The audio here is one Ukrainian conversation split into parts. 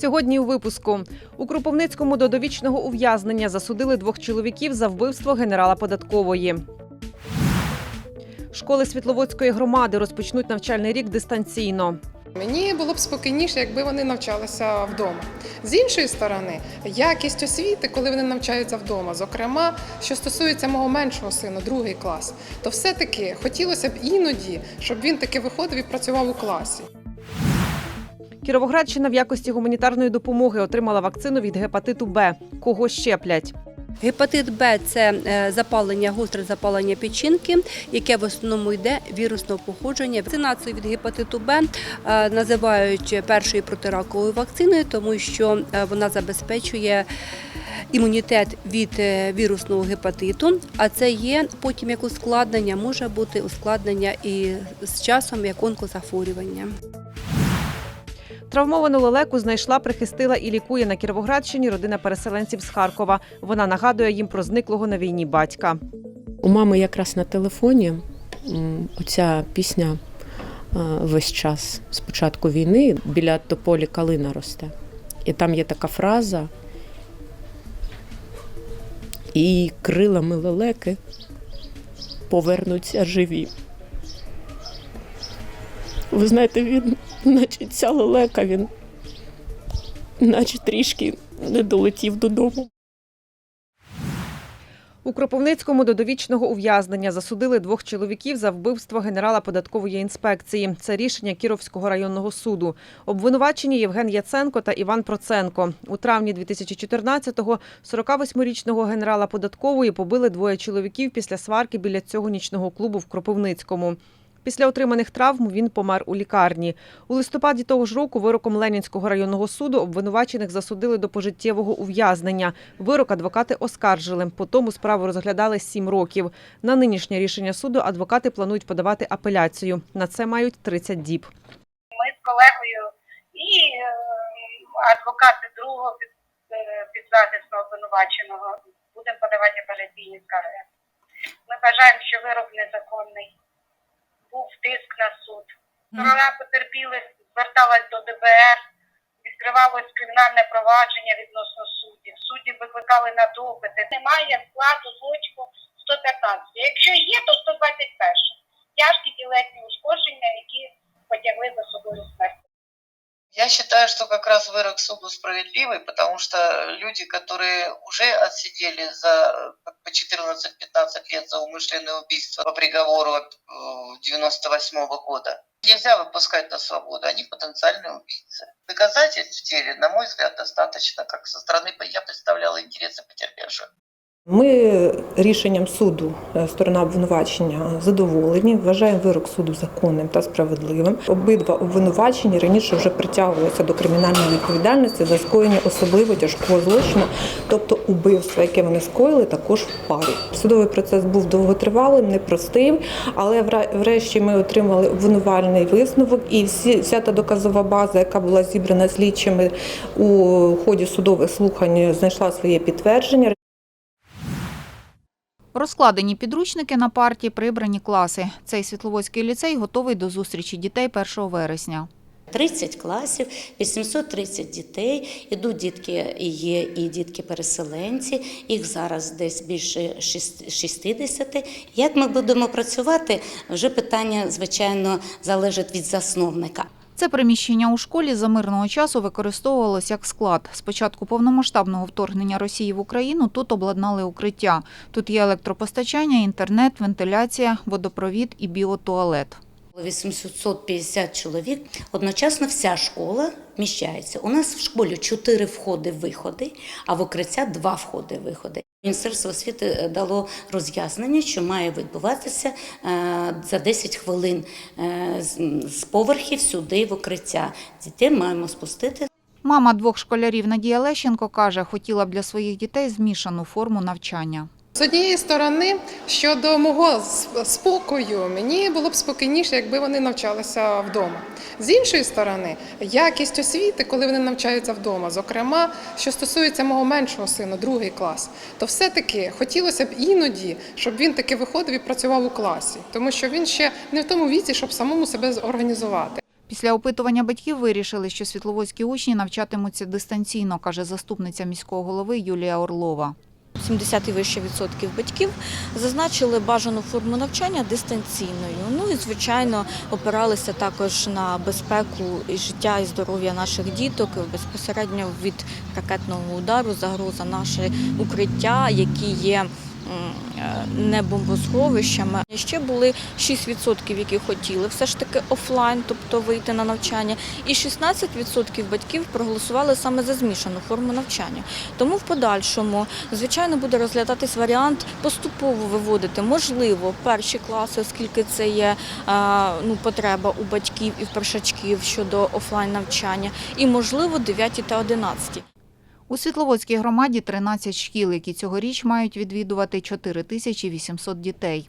Сьогодні у випуску у Кропивницькому до довічного ув'язнення засудили двох чоловіків за вбивство генерала податкової. Школи Світловодської громади розпочнуть навчальний рік дистанційно. Мені було б спокійніше, якби вони навчалися вдома. З іншої сторони, якість освіти, коли вони навчаються вдома, зокрема, що стосується мого меншого сина, другий клас, то все-таки хотілося б іноді, щоб він таки виходив і працював у класі. Кіровоградщина в якості гуманітарної допомоги отримала вакцину від гепатиту Б. Кого щеплять? Гепатит Б це е, запалення, гостре запалення печінки, яке в основному йде вірусного походження. Вакцинацію від гепатиту Б е, називають першою протираковою вакциною, тому що е, вона забезпечує імунітет від вірусного гепатиту. А це є потім як ускладнення, може бути ускладнення і з часом як онкозахворювання. Травмовану лелеку знайшла, прихистила і лікує на Кіровоградщині родина переселенців з Харкова. Вона нагадує їм про зниклого на війні батька. У мами якраз на телефоні оця пісня е, весь час з початку війни біля тополі калина росте. І там є така фраза. І крилами лелеки повернуться живі. Ви знаєте, він, наче ця лелека, він наче трішки не долетів додому. У Кропивницькому до довічного ув'язнення засудили двох чоловіків за вбивство генерала податкової інспекції. Це рішення Кіровського районного суду. Обвинувачені Євген Яценко та Іван Проценко. У травні 2014-го 48-річного генерала податкової побили двоє чоловіків після сварки біля цього нічного клубу в Кропивницькому. Після отриманих травм він помер у лікарні. У листопаді того ж року вироком Ленінського районного суду обвинувачених засудили до пожиттєвого ув'язнення. Вирок адвокати оскаржили. По тому справу розглядали сім років. На нинішнє рішення суду адвокати планують подавати апеляцію. На це мають 30 діб. ми з колегою і е, адвокати другого е, підзахисного обвинуваченого будемо подавати апеляційні скарги. Ми вважаємо, що вирок незаконний. Був тиск на суд. Сторона потерпілих зверталась до ДБР, відкривалось кримінальне провадження відносно суддів. Судді викликали на допити. Немає складу злочину 115. Якщо є, то 121. Тяжкі тілесні ушкодження, які потягли за собою смерть. Я считаю, что как раз вырок суду справедливый, потому что люди, которые уже отсидели за э, по 14-15 лет за умышленное убийство по приговору от, э, 98 года, нельзя выпускать на свободу, они потенциальные убийцы. Доказательств в деле, на мой взгляд, достаточно, как со стороны я представляла интересы потерпевших. Ми рішенням суду, е, сторона обвинувачення, задоволені. Вважаємо вирок суду законним та справедливим. Обидва обвинувачені раніше вже притягувалися до кримінальної відповідальності за скоєння особливо тяжкого злочину, тобто убивства, яке вони скоїли, також в парі. Судовий процес був довготривалим, непростим, але врешті ми отримали обвинувальний висновок, і всі вся та доказова база, яка була зібрана слідчими у ході судових слухань, знайшла своє підтвердження. Розкладені підручники на парті, прибрані класи. Цей Світловодський ліцей готовий до зустрічі дітей 1 вересня. 30 класів, 830 дітей. Ідуть дітки, є і дітки-переселенці, їх зараз десь більше 60. Як ми будемо працювати, вже питання, звичайно, залежить від засновника. Це приміщення у школі за мирного часу використовувалось як склад. З початку повномасштабного вторгнення Росії в Україну тут обладнали укриття. Тут є електропостачання, інтернет, вентиляція, водопровід і біотуалет. 850 чоловік. Одночасно вся школа вміщається. У нас в школі 4 входи-виходи, а в укриття 2 входи-виходи. Міністерство освіти е, дало роз'яснення, що має відбуватися е, за 10 хвилин е, з- поверхів сюди в укриття. Дітей маємо спустити Мама двох школярів Надія Лещенко каже, хотіла б для своїх дітей змішану форму навчання. З однієї сторони, щодо мого спокою, мені було б спокійніше, якби вони навчалися вдома. З іншої сторони, якість освіти, коли вони навчаються вдома, зокрема, що стосується мого меншого сина, другий клас, то все-таки хотілося б іноді, щоб він таки виходив і працював у класі, тому що він ще не в тому віці, щоб самому себе організувати. Після опитування батьків вирішили, що світловодські учні навчатимуться дистанційно, каже заступниця міського голови Юлія Орлова. 70 і вище відсотків батьків зазначили бажану форму навчання дистанційною. Ну і звичайно опиралися також на безпеку і життя і здоров'я наших діток безпосередньо від ракетного удару, загроза наше укриття, які є. Е, Не бомбосховищами. Ще були 6%, які хотіли все ж таки офлайн, тобто вийти на навчання, і 16% батьків проголосували саме за змішану форму навчання. Тому в подальшому, звичайно, буде розглядатись варіант поступово виводити, можливо, перші класи, оскільки це є е, ну, потреба у батьків і в першачків щодо офлайн навчання, і можливо 9 та 11. У Світловодській громаді 13 шкіл, які цьогоріч мають відвідувати 4800 дітей.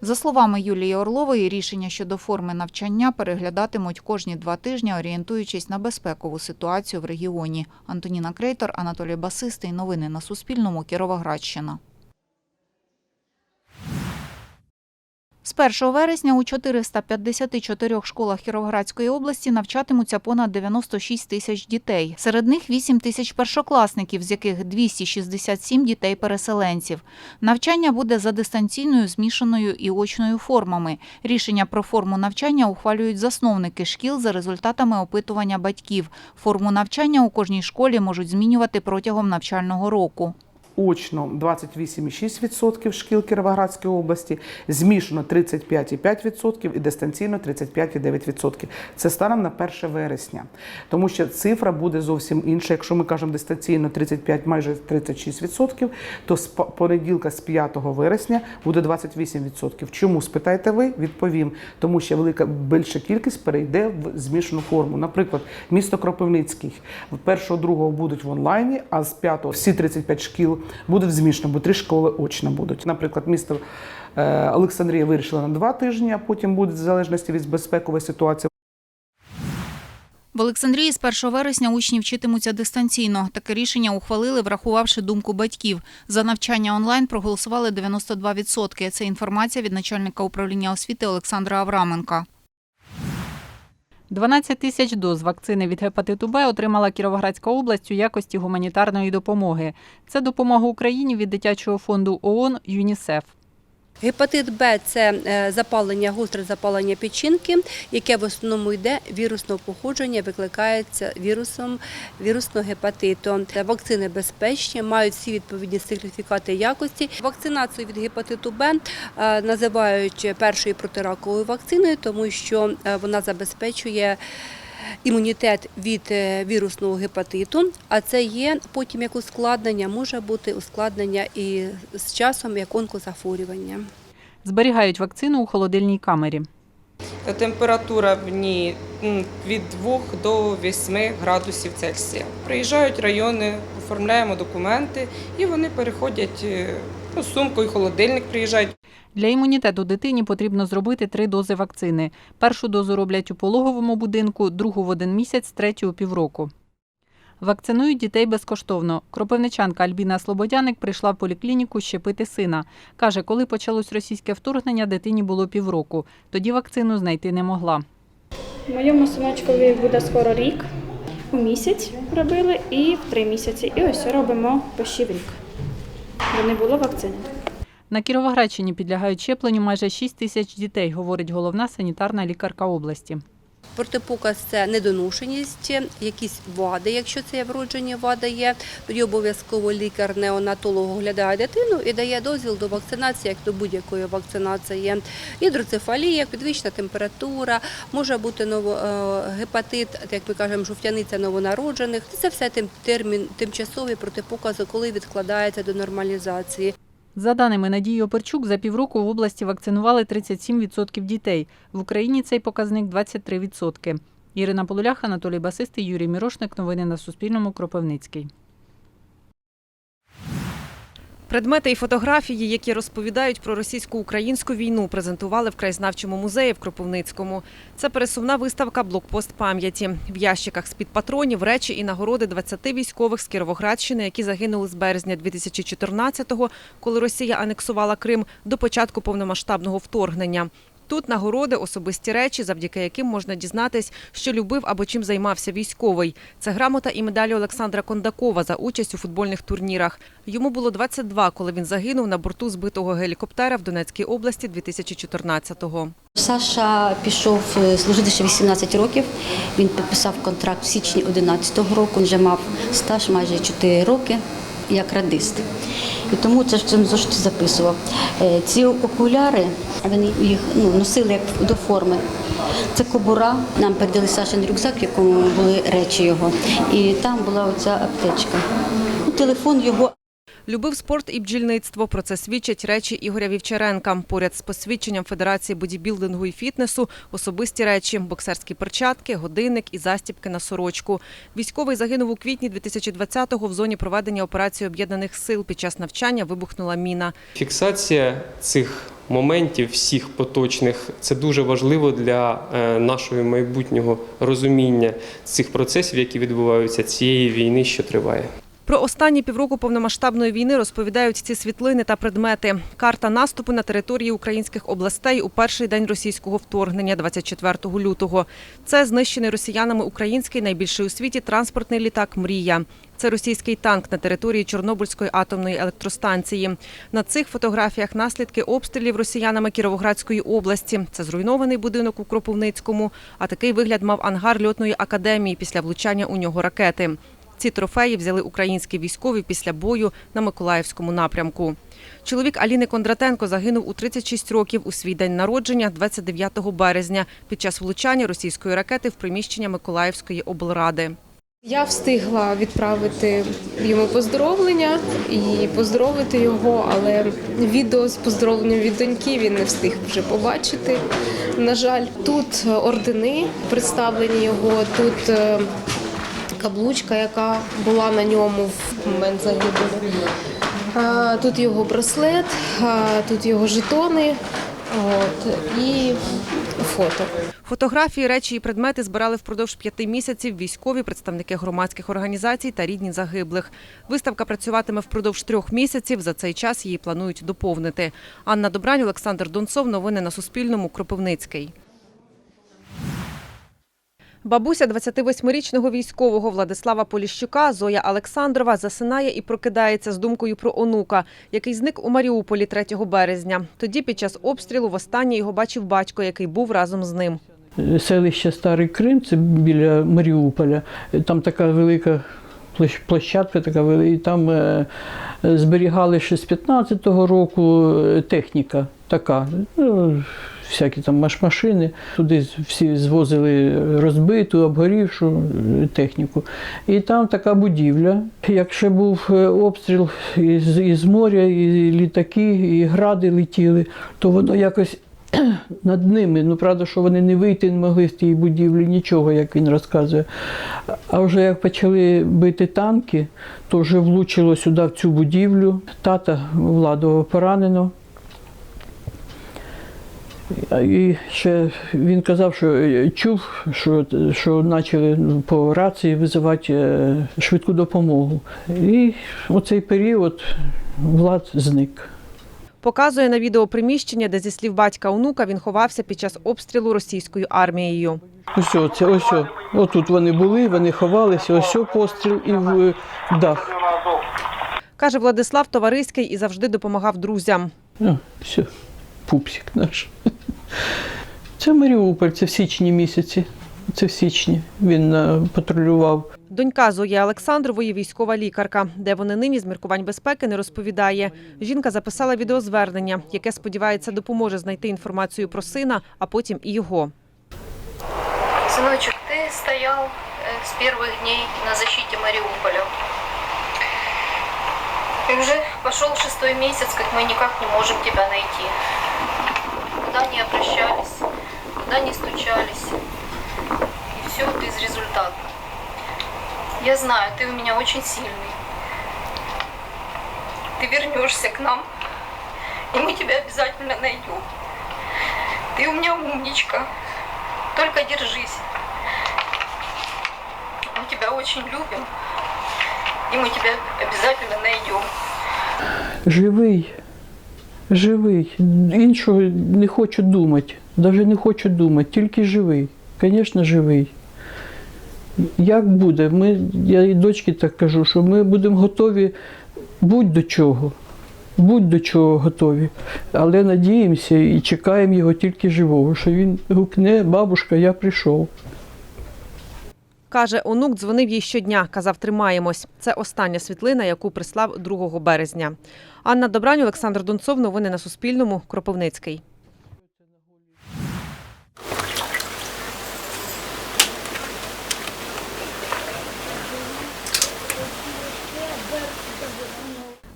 За словами Юлії Орлової, рішення щодо форми навчання переглядатимуть кожні два тижні, орієнтуючись на безпекову ситуацію в регіоні. Антоніна Крейтор, Анатолій Басистий. Новини на Суспільному. Кіровоградщина. З 1 вересня у 454 школах Кіровоградської області навчатимуться понад 96 тисяч дітей. Серед них 8 тисяч першокласників, з яких 267 дітей-переселенців. Навчання буде за дистанційною, змішаною і очною формами. Рішення про форму навчання ухвалюють засновники шкіл за результатами опитування батьків. Форму навчання у кожній школі можуть змінювати протягом навчального року. Очно 28,6% шкіл Кіровоградської області, змішано 35,5% і дистанційно 35,9%. Це станом на 1 вересня. Тому що цифра буде зовсім інша. Якщо ми кажемо дистанційно 35, майже 36%, то з по- понеділка з 5 вересня буде 28%. Чому спитаєте ви? Відповім. Тому що велика більша кількість перейде в змішану форму. Наприклад, місто Кропивницький першого другого будуть в онлайні, а з п'ятого всі 35 шкіл будуть змішано, бо три школи очно будуть. Наприклад, місто е, Олександрія вирішила на два тижні, а потім буде в залежності від безпекової ситуації. В Олександрії з 1 вересня учні вчитимуться дистанційно. Таке рішення ухвалили, врахувавши думку батьків. За навчання онлайн проголосували 92%. Це інформація від начальника управління освіти Олександра Авраменка. 12 тисяч доз вакцини від гепатиту Б отримала Кіровоградська область у якості гуманітарної допомоги. Це допомога Україні від дитячого фонду ООН ЮНІСЕФ. Гепатит Б це е, запалення, гостре запалення печінки, яке в основному йде вірусного походження, викликається вірусом вірусного гепатиту. Е, Вакцини безпечні, мають всі відповідні сертифікати якості. Вакцинацію від гепатиту Б е, називають першою протираковою вакциною, тому що вона забезпечує. Імунітет від е, вірусного гепатиту, а це є потім як ускладнення, може бути ускладнення і з часом як онкозахворювання. Зберігають вакцину у холодильній камері. Температура в ній від 2 до 8 градусів Цельсія. Приїжджають райони, оформляємо документи і вони переходять е, ну, з сумкою, холодильник приїжджають. Для імунітету дитині потрібно зробити три дози вакцини. Першу дозу роблять у пологовому будинку, другу в один місяць, третю у півроку. Вакцинують дітей безкоштовно. Кропивничанка Альбіна Слободяник прийшла в поліклініку щепити сина. Каже, коли почалось російське вторгнення, дитині було півроку. Тоді вакцину знайти не могла. Моєму синочкові буде скоро рік. У місяць робили і в три місяці. І ось робимо почти в рік. Бо не було вакцини. На Кіровоградщині підлягають щепленню майже 6 тисяч дітей, говорить головна санітарна лікарка області. Протипоказ це недоношеність, якісь вади, якщо це вроджені вади є. Тоді обов'язково лікар-неонатолог оглядає дитину і дає дозвіл до вакцинації, як до будь-якої вакцинації. Гідроцефалія, підвищена температура, може бути е, гепатит, як ми кажемо, жовтяниця новонароджених. Це все термін, тимчасові протипокази, коли відкладається до нормалізації. За даними Надії Оперчук, за півроку в області вакцинували 37% дітей. В Україні цей показник 23%. Ірина Полулях, Анатолій Басистий, Юрій Мірошник. Новини на Суспільному. Кропивницький. Предмети і фотографії, які розповідають про російсько-українську війну, презентували в краєзнавчому музеї в Кропивницькому. Це пересувна виставка Блокпост пам'яті. В ящиках з-під патронів речі і нагороди 20 військових з Кіровоградщини, які загинули з березня 2014-го, коли Росія анексувала Крим, до початку повномасштабного вторгнення. Тут нагороди, особисті речі, завдяки яким можна дізнатись, що любив або чим займався військовий. Це грамота і медалі Олександра Кондакова за участь у футбольних турнірах. Йому було 22, коли він загинув на борту збитого гелікоптера в Донецькій області 2014-го. Саша пішов е, служити ще 18 років. Він підписав контракт в січні 2011 року. Він вже мав стаж майже 4 роки як радист. І тому це ж цим завжди записував. Е, Ці окуляри вони їх ну, носили як до форми. Це кобура. Нам передали Сашин рюкзак, в якому були речі його. І там була оця аптечка. Телефон його Любив спорт і бджільництво. Про це свідчать речі Ігоря Вівчаренка. Поряд з посвідченням Федерації бодібілдингу і фітнесу особисті речі, боксерські перчатки, годинник і застібки на сорочку. Військовий загинув у квітні 2020-го в зоні проведення операції об'єднаних сил. Під час навчання вибухнула міна. Фіксація цих моментів, всіх поточних, це дуже важливо для е, нашого майбутнього розуміння цих процесів, які відбуваються цієї війни, що триває. Про останні півроку повномасштабної війни розповідають ці світлини та предмети. Карта наступу на території українських областей у перший день російського вторгнення, 24 лютого. Це знищений росіянами український найбільший у світі транспортний літак Мрія. Це російський танк на території Чорнобильської атомної електростанції. На цих фотографіях наслідки обстрілів росіянами Кіровоградської області. Це зруйнований будинок у Кропивницькому. А такий вигляд мав ангар льотної академії після влучання у нього ракети. Ці трофеї взяли українські військові після бою на Миколаївському напрямку. Чоловік Аліни Кондратенко загинув у 36 років у свій день народження 29 березня під час влучання російської ракети в приміщення Миколаївської облради. Я встигла відправити йому поздоровлення і поздоровити його, але відео з поздоровленням від доньки він не встиг вже побачити. На жаль, тут ордени представлені його, тут е, каблучка, яка була на ньому в момент загибелі. Тут його браслет, тут його жетони от, і фото. Фотографії, речі і предмети збирали впродовж п'яти місяців військові, представники громадських організацій та рідні загиблих. Виставка працюватиме впродовж трьох місяців. За цей час її планують доповнити. Анна Добрань, Олександр Донцов. Новини на Суспільному. Кропивницький. Бабуся 28-річного військового Владислава Поліщука Зоя Олександрова засинає і прокидається з думкою про онука, який зник у Маріуполі 3 березня. Тоді під час обстрілу востаннє його бачив батько, який був разом з ним. селище Старий Крим, це біля Маріуполя. Там така велика площ- площадка, така і там е, зберігали ще з 15-го року е, техніка така. Всякі там маш-машини. Туди всі звозили розбиту, обгорівшу е, техніку. І там така будівля. Як ще був е, обстріл із, із моря, і літаки, і гради летіли, то воно якось над ними. Ну, правда, що вони не вийти не могли з тієї будівлі, нічого, як він розказує. А вже як почали бити танки, то вже влучило сюди в цю будівлю. Тата Владова поранено. І ще він казав, що е, чув, що, що почали ну, по рації визивати е, швидку допомогу. І у цей період Влад зник. Показує на відео приміщення, де зі слів батька онука він ховався під час обстрілу російською армією. Ось це ось. Отут вони були, вони ховалися, ось постріл і в е, дах. Каже Владислав Товариський і завжди допомагав друзям. О, все, пупсик наш. Це Маріуполь, це в січні місяці. Це в січні. Він е, патрулював. Донька Зої Олександрової військова лікарка, де вони нині з міркувань безпеки не розповідає. Жінка записала відеозвернення, яке сподівається допоможе знайти інформацію про сина, а потім і його. Сыночек, ты стоял э, с первых дней на защите Мариуполя. И уже пошел шестой месяц, как мы никак не можем тебя найти. Куда не обращались, куда не стучались. И все безрезультатно. Я знаю, ты у меня очень сильный. Ты вернешься к нам, и мы тебя обязательно найдем. Ты у меня умничка. Только держись. Мы тебя очень любим. И мы тебя обязательно найдем. Живий. Живий. Іншого не хочу думати. Навіть не хочу думати, тільки живий. Звісно, живий. Як буде? Ми, я і дочці так кажу, що ми будемо готові будь до чого. Будь до чого готові. Але надіємося і чекаємо його тільки живого, що він гукне, бабушка, я прийшов. Каже, онук дзвонив їй щодня, казав, тримаємось. Це остання світлина, яку прислав 2 березня. Анна Добрань, Олександр Донцов. Новини на Суспільному. Кропивницький.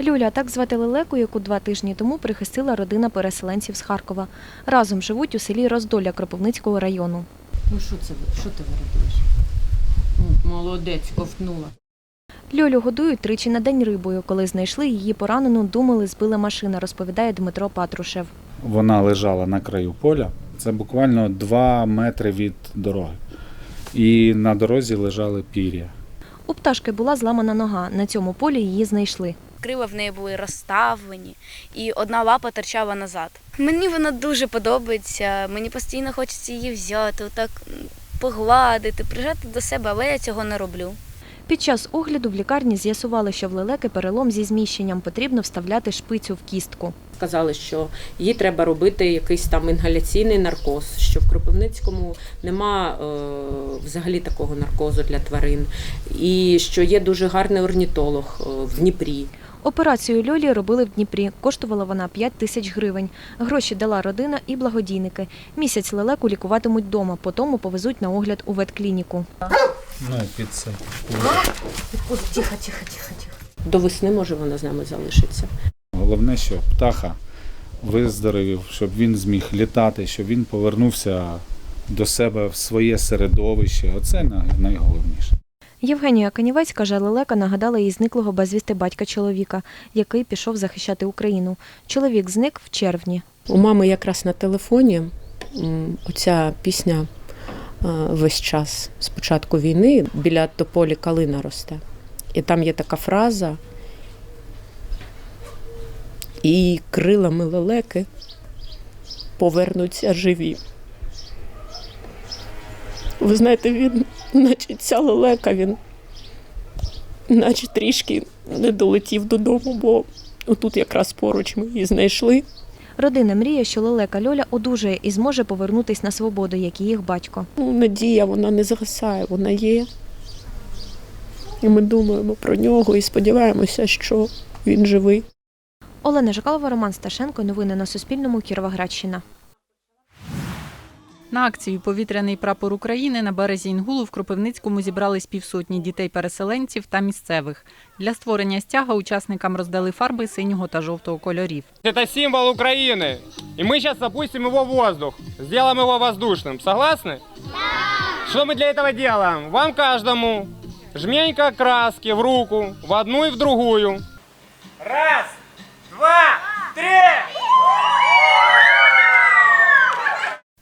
Люля, так звати лелеку, яку два тижні тому прихистила родина переселенців з Харкова. Разом живуть у селі Роздоля Кропивницького району. Ну що це? Що ти виробиш? Молодець, ковтнула. Льолю годують тричі на день рибою. Коли знайшли її поранену, думали, збила машина, розповідає Дмитро Патрушев. Вона лежала на краю поля. Це буквально 2 метри від дороги. І на дорозі лежали пір'я. У пташки була зламана нога. На цьому полі її знайшли. Крила в неї були розставлені, і одна лапа торчала назад. Мені вона дуже подобається. Мені постійно хочеться її взяти, отак погладити, прижати до себе, але я цього не роблю. Під час огляду в лікарні з'ясували, що в лелеки перелом зі зміщенням потрібно вставляти шпицю в кістку. Сказали, що їй треба робити якийсь там інгаляційний наркоз, що в Кропивницькому нема е, взагалі такого наркозу для тварин, і що є дуже гарний орнітолог е, в Дніпрі. Операцію Льолі робили в Дніпрі. Коштувала вона 5 тисяч гривень. Гроші дала родина і благодійники. Місяць лелеку лікуватимуть вдома, потім повезуть на огляд у ветклініку. Ну, під це. Тихо, тихо, тихо, тихо. До весни може вона з нами залишиться. Головне, що птаха виздоровів, щоб він зміг літати, щоб він повернувся до себе в своє середовище. Оце найголовніше. Євгенія Канівець каже, лелека нагадала їй зниклого безвісти батька чоловіка, який пішов захищати Україну. Чоловік зник в червні. У мами якраз на телефоні оця пісня весь час з початку війни біля тополі калина росте. І там є така фраза. І крилами лелеки повернуться живі. Ви знаєте, він, наче ця лелека, він наче трішки не долетів додому, бо отут якраз поруч ми її знайшли. Родина мріє, що лелека Льоля одужає і зможе повернутись на свободу, як і їх батько. Ну, надія, вона не згасає, вона є. І ми думаємо про нього і сподіваємося, що він живий. Олена Жикалова, Роман Сташенко. Новини на Суспільному. Кіровоградщина. На акцію Повітряний прапор України на березі Інгулу в Кропивницькому зібрались півсотні дітей-переселенців та місцевих. Для створення стяга учасникам роздали фарби синього та жовтого кольорів. Это символ Украины. И мы сейчас опустим его в воздух. Сделаем его воздушным. Согласны? Да! Что мы для этого делаем? Вам каждому жменька краски в руку, в одну и в другую. Раз, два, три!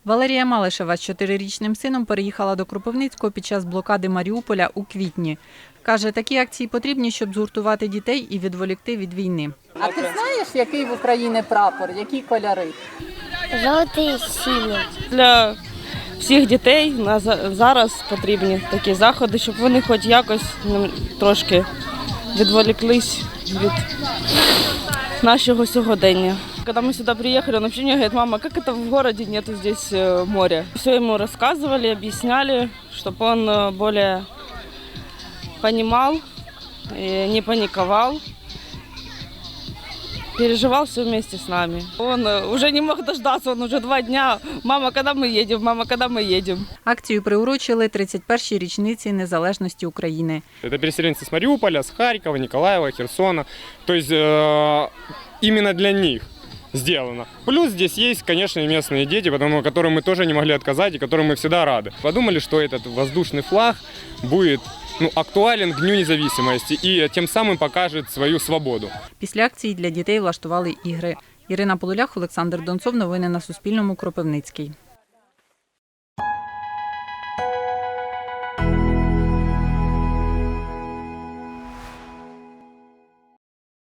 Валерія Малишева з чотирирічним сином переїхала до Кропивницького під час блокади Маріуполя у квітні. Каже, такі акції потрібні, щоб згуртувати дітей і відволікти від війни. А ти знаєш, який в Україні прапор, які кольори? Жовтий синій. Для всіх дітей на за- зараз потрібні такі заходи, щоб вони хоч якось ну, трошки відволіклись від нашого сьогодення. Когда мы сюда приехали, он вообще мне говорит, мама, как это в городе нету здесь э, моря? Все ему рассказывали, объясняли, чтобы он э, более понимал, и не паниковал, переживал все вместе с нами. Он э, уже не мог дождаться, он уже два дня, мама, когда мы едем, мама, когда мы едем. Акцію приурочили 31-й річниці незалежності України. Это переселенцы с Мариуполя, с Харькова, Николаева, Херсона. То есть э, именно для них сделано. Плюс здесь есть, конечно, и местные дети, потому которым мы тоже не могли отказать и которым мы всегда рады. Подумали, что этот воздушный флаг будет ну, актуален к Дню независимости и тем самым покажет свою свободу. Після акції для дітей влаштували ігри. Ірина Полулях, Олександр Донцов. Новини на Суспільному. Кропивницький.